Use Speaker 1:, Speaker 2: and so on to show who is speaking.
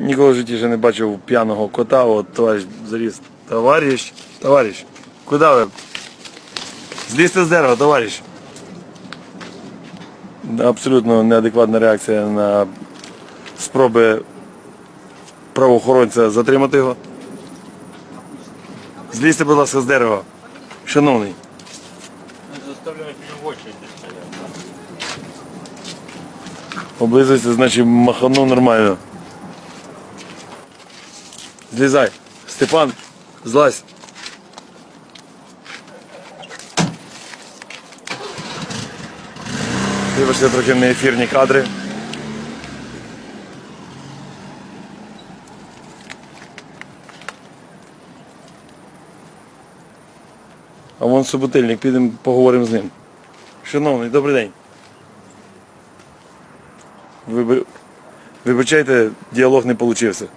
Speaker 1: Ніколи в житті ще не бачив п'яного кота, от товариш заліз. Товариш, товариш, куди ви? Злізьте з дерева, товариш. Абсолютно неадекватна реакція на спроби правоохоронця затримати його. Злізьте, будь ласка, з дерева. Шановний. Облизується, значить маханув нормально. Злізай. Степан, злазь. Вибачте, трохи не ефірні кадри. А вон суботильник, підемо поговоримо з ним. Шановний, добрий день. Вибачайте, діалог не вийшов.